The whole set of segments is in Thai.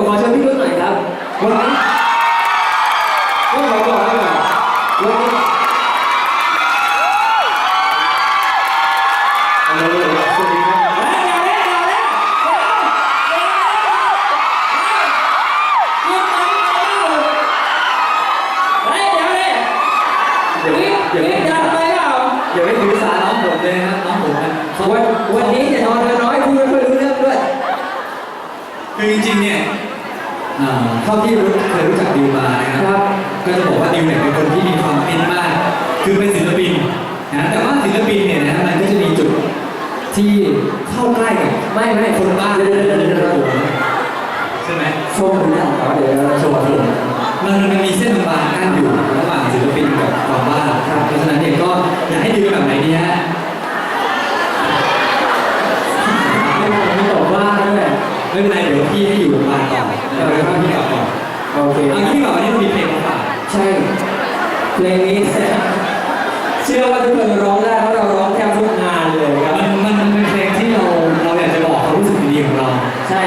ผมขอเชิญพี่รุ่นหน่อยครับวันนี้ต้องขอบอกไว้ก่อนวันนี้อยเลยสวัสดีครับอย่าไปถือสาน้องผมเลยนะน้องผมนะวันนี้จะนอนน้อยพูดไม่ค่อยรู้เรื่องด้วย คือจริงๆเนี่ย อ่าเท่าที่รู้เคยรู้จักดิวมานะครับ ก็จะบอกว่าดิวเนี่ยเป็นคนที่มีความเป็นมาก คือเป็นศิลปินนะแต่ว่าศิลปินเนี่ยนะมันก็จะมีจุดที่เข้าใกล้กับไม่ไม่คนบ้าเดี๋ยวเดี๋ยวเดี๋ยวเดี๋ยวใช่ไหมชมหรือยังอ๋อเดี๋ยวเราชมชมมันมันมีเส้นบางๆกั้นอยู่ระหว่างศิลปินกับความบ้าครับเพราะฉะนั้นเนี่ยก็อยากให้ดิวแบบไหนดีฮะ ไม่ไม่บอกว่าด้วย ไม่เป็นไรเดี๋ยวพี่ให้อยู่บางต่อเดี๋ยวให้พี่กลับก่อนโอเคเอางี้ดีกว่าวันนี้มีเพลงมาฝากใช่เพลงนี้ เชื่อว่าทุกคนร้องได้เพราะเราร้องแทบทุกงานเลยครับ มันมันมันเป็นเพลงที่เราเราอยากจะบอกความรู้สึกดีๆของเรา ใช่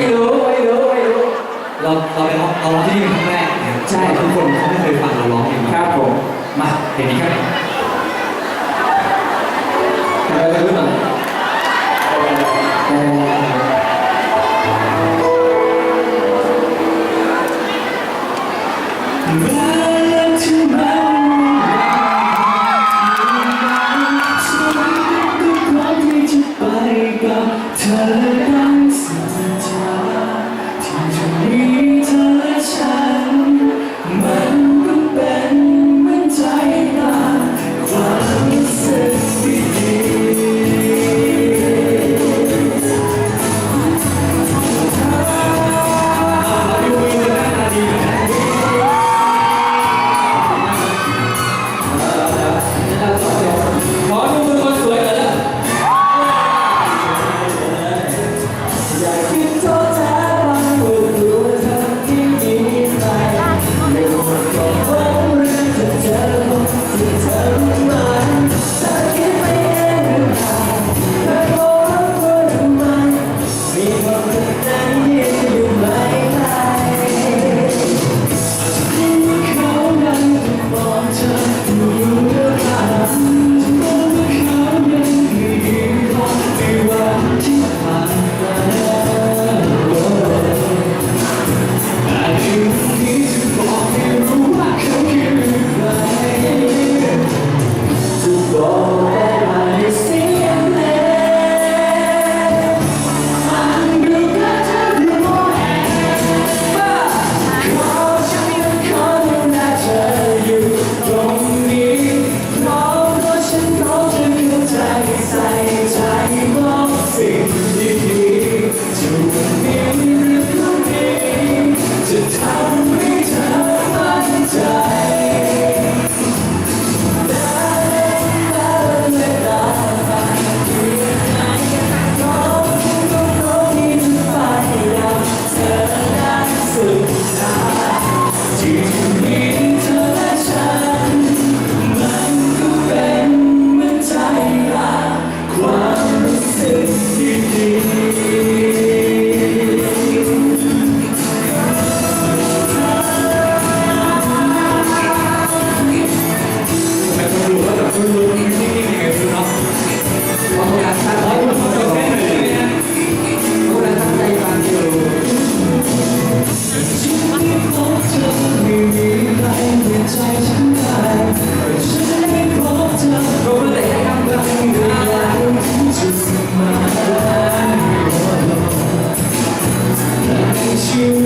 ไม่รู้ไม่รู้ไม่รู้เราเราไปร้องเราร้องที่นี่เป็นครั้งแรกนะครับใช่ ทุกคนเขาไม่เคยฟังเราร้องเองครับผมมาเพลงนี้ครับอะไรไปรู้หน่อย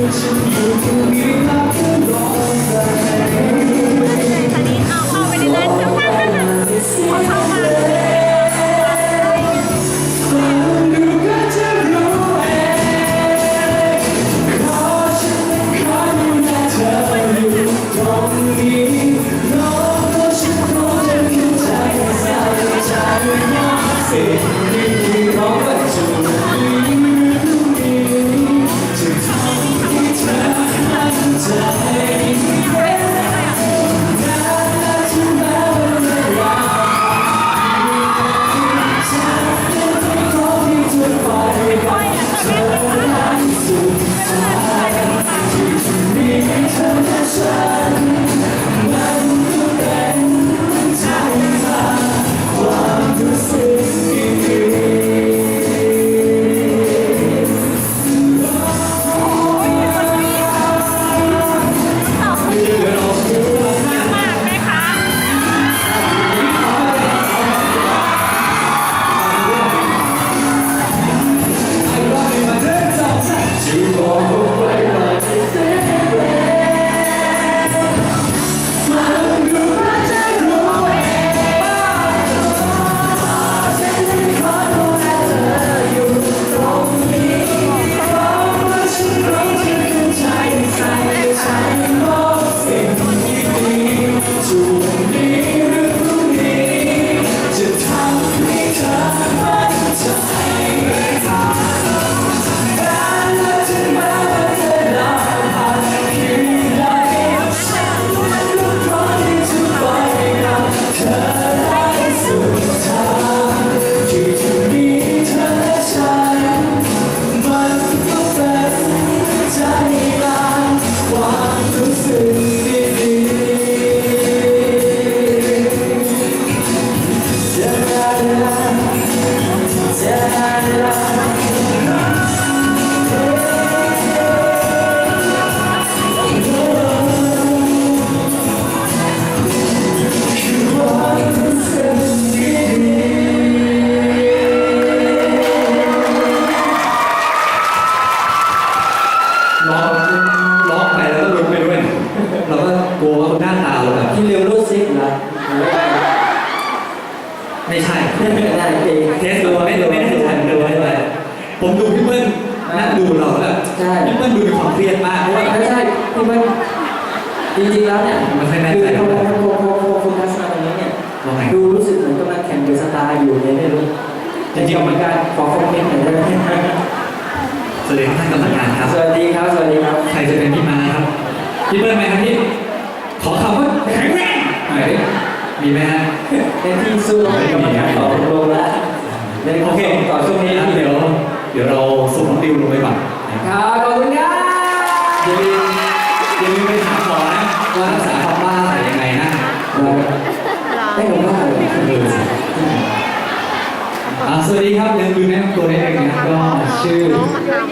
you. ร้องร้องไปแล้วก็ลุ้นไปด้วยเราก็กลัวว่าคนหน้าตาเราแบบที่เร็วรูดซิปนะไม่ใช่ได้เองเทสดูไม่ดูไม่ได้ทันดูไม่ได้ผมดูพี่เปิ้ลนั่งดูเราแล้วแบบใช่พี่เปิ้ลดูมีความเครียดมากเพราะว่าไม่ใช่ที่มันจริงๆแล้วเนี่ยไม่ค่อยแน่ใจคือพอพอพอพอโฟกัสมาตรงนี้เนี่ยว่าไงดูรู้สึกเหมือนกำลังแข่งกับสตาร์อยู่เนี่ยไม่รู้จริงๆเหมือนกันขอคอมเมนต์หน่อยได้ไหม สวัสดีท่านกรรมการครับ สวัสดีครับ สวัสดีครับ ใครจะเป็นพี่มาครับ พี่เปิ้ลไหมครับพี่ ขอคำว่าแข็งแรงหน่อยดิมีไหมฮะเป็นที่สู้เป็นกรรมการต่อลงแล้วในโอเคต่อช่วงนี้งั้นเดี๋ยว เดี๋ยวเราส่งน้องดิวลงไปก่อนนะครับขอบคุณครับอย่าลืมอย่าลืมไปถามหมอนะว่ารักษา สวัสดีครับเรียนดูแนะนำตัวได้เลยนะครับก็ชื่อ น้องมะนาว